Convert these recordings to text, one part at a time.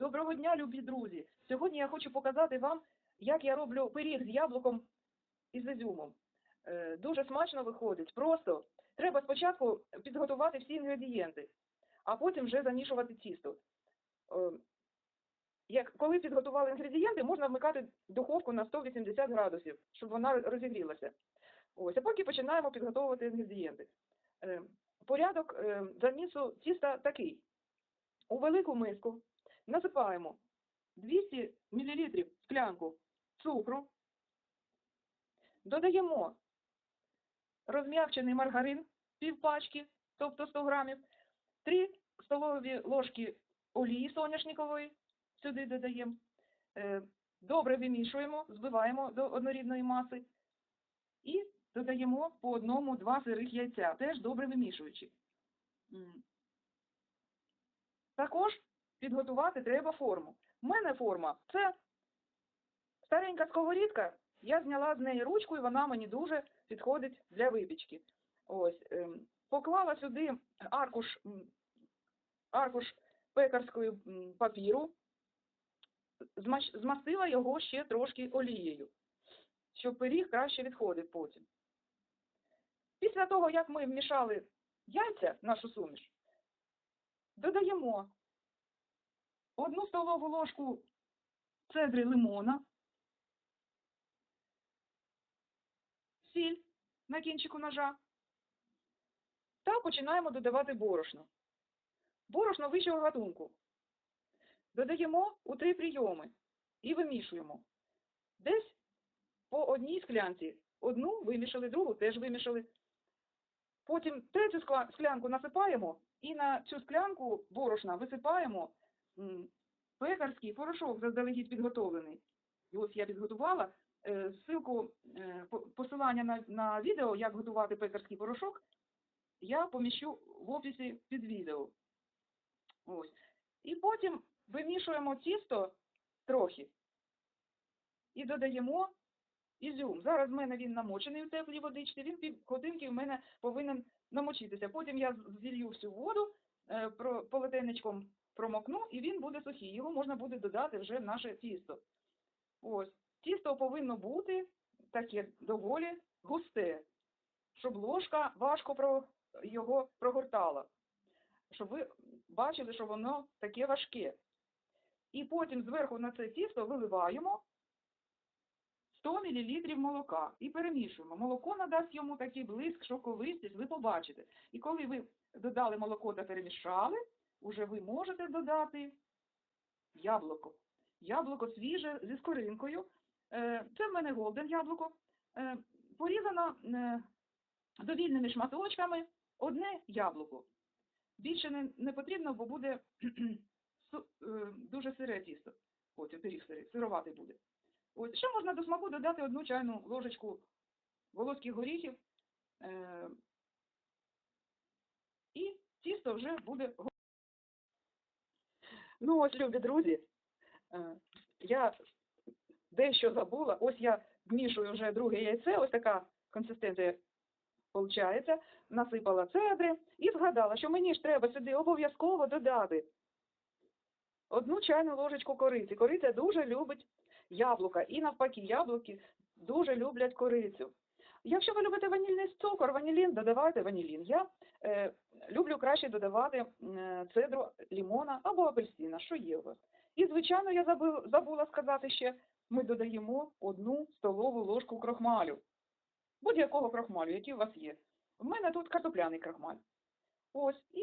Доброго дня, любі друзі! Сьогодні я хочу показати вам, як я роблю пиріг з яблуком і з ізюмом. Е, Дуже смачно виходить. Просто треба спочатку підготувати всі інгредієнти, а потім вже замішувати тісто. Е, Як, коли підготували інгредієнти, можна вмикати духовку на 180 градусів, щоб вона розігрілася. Ось, а поки починаємо підготовувати інгредієнти. Е, Порядок замісу тіста такий. У велику миску насипаємо 200 мл склянку цукру, додаємо розм'якчений маргарин пів пачки, тобто 100 грамів, 3 столові ложки олії соняшникової сюди додаємо, Е, добре вимішуємо, збиваємо до однорідної маси. І додаємо по одному-два сирих яйця, теж добре вимішуючи. Також підготувати треба форму. У мене форма це старенька сковорідка. Я зняла з неї ручку, і вона мені дуже підходить для випічки. Ось, ем, поклала сюди аркуш, аркуш пекарської папіру, змастила його ще трошки олією, щоб пиріг краще відходив потім. Після того, як ми вмішали яйця, нашу суміш, додаємо одну столову ложку цедри лимона, сіль на кінчику ножа та починаємо додавати борошно. Борошно вищого гатунку. Додаємо у три прийоми і вимішуємо. Десь по одній склянці. Одну вимішали, другу теж вимішали. Потім третю склянку насипаємо і на цю склянку борошна висипаємо пекарський порошок заздалегідь підготовлений. І ось я підготувала. Е, Ссылку, е, посилання на, на відео, як готувати пекарський порошок, я поміщу в описі під відео. Ось. І потім вимішуємо тісто трохи і додаємо ізюм. Зараз в мене він намочений у теплій водичці, він пів годинки в мене повинен намочитися. Потім я зілью всю воду, е, полотенечком промокну, і він буде сухий. Його можна буде додати вже в наше тісто. Ось. Тісто повинно бути таке доволі густе, щоб ложка важко його прогортала. Щоб ви бачили, що воно таке важке. І потім зверху на це тісто виливаємо 100 мл молока і перемішуємо. Молоко надасть йому такий блиск, шоковистість, ви побачите. І коли ви додали молоко та перемішали, уже ви можете додати яблуко. Яблуко свіже зі скоринкою. Е, Це в мене голден яблуко. Е, Порізано е, довільними шматочками одне яблуко. Більше не, не потрібно, бо буде дуже сире тісто. Потім пиріг сирий, сироватий буде. Ось, ще можна до смаку додати одну чайну ложечку волоських горіхів. І тісто вже буде Ну ось, любі друзі, е, я дещо забула. Ось я вмішую вже друге яйце, ось така консистенція виходить. Насипала цедри і згадала, що мені ж треба сюди обов'язково додати одну чайну ложечку кориці. Кориця дуже любить яблука. І навпаки, яблуки дуже люблять корицю. Якщо ви любите ванільний цукор, ванілін, додавайте ванілін. Я е, люблю краще додавати цедру лімона або апельсина, що є у вас. І, звичайно, я забула сказати ще, ми додаємо одну столову ложку крохмалю. Будь-якого крохмалю, який у вас є. У мене тут картопляний крохмаль. Ось. І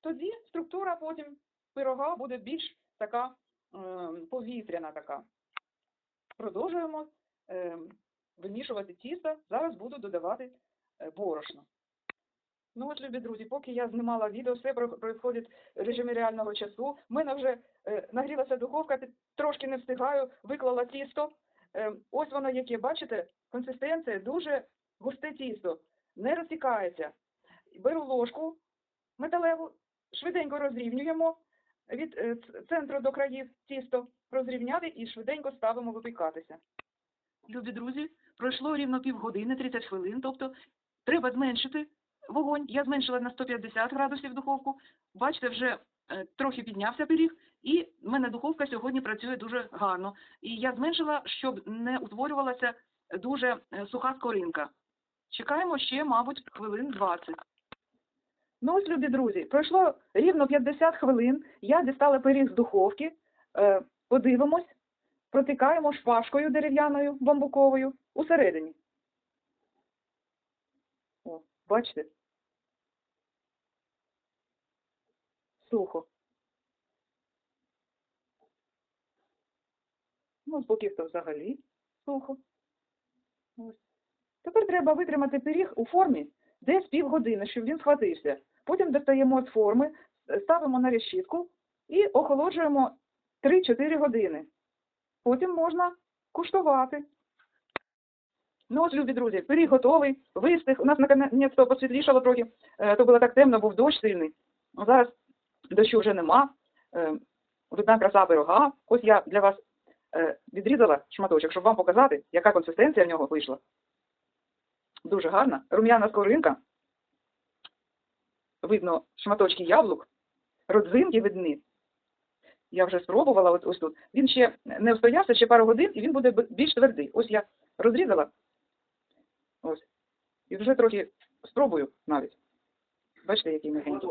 тоді структура потім пирога буде більш така е, повітряна така. Продовжуємо е, вимішувати тісто. Зараз буду додавати е, борошно. Ну от, любі друзі, поки я знімала відео, все про- происходить в режимі реального часу. У мене вже е, нагрілася духовка, під- трошки не встигаю, виклала тісто. Е, ось воно яке, бачите, консистенція дуже густе тісто, не розтікається. Беру ложку металеву, швиденько розрівнюємо від е, центру до країв тісто, розрівняти і швиденько ставимо випікатися. Любі друзі, пройшло рівно півгодини, 30 хвилин, тобто треба зменшити вогонь. Я зменшила на 150 градусів духовку. Бачите, вже е, трохи піднявся пиріг, і ми мене духовка сьогодні працює дуже гарно. І я зменшила, щоб не утворювалася дуже е, суха скоринка. Чекаємо ще, мабуть, хвилин 20. Ну ось, любі друзі, пройшло рівно 50 хвилин. Я дістала пиріг з духовки. Е, подивимось, протикаємо шпажкою дерев'яною бамбуковою усередині. Бачите? Сухо. Ну, боків то взагалі сухо. Ось. Тепер треба витримати пиріг у формі десь півгодини, щоб він схватився. Потім достаємо з форми, ставимо на решітку і охолоджуємо 3-4 години. Потім можна куштувати. Ну ось, любі друзі, пиріг готовий, вистиг. У нас наконець то посвітлішало трохи, Е, то було так темно, був дощ сильний. Зараз дощу вже нема. Е, Видна краса пирога. Ось я для вас е, відрізала шматочок, щоб вам показати, яка консистенція в нього вийшла. Дуже гарна. Рум'яна скоринка. Видно шматочки яблук, родзинки видні. Я вже спробувала ось тут. Він ще не встоявся, ще пару годин, і він буде більш твердий. Ось я розрізала. Ось. І вже трохи спробую навіть. Бачите, який м'ягенький.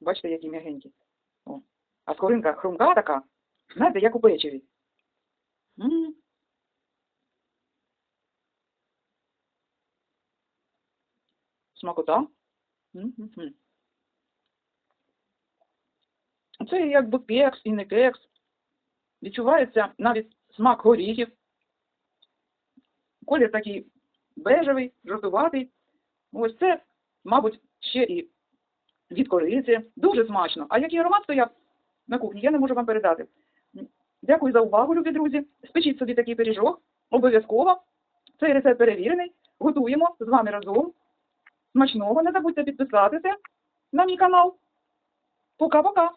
Бачите, який м'ягенький. О. А скоринка хрумка така, знаєте, як у печиві. М. Смакота. М-м-м. Це якби кекс і не кекс. Відчувається навіть смак горіхів. Колір такий бежевий, жовтуватий. Ось це, мабуть, ще і від кориці. Дуже смачно. А який аромат стояв на кухні, я не можу вам передати. Дякую за увагу, любі друзі. Спечіть собі такий пиріжок. Обов'язково. Цей рецепт перевірений. Готуємо з вами разом. Смачного. Не забудьте підписатися на мій канал. Пока-пока.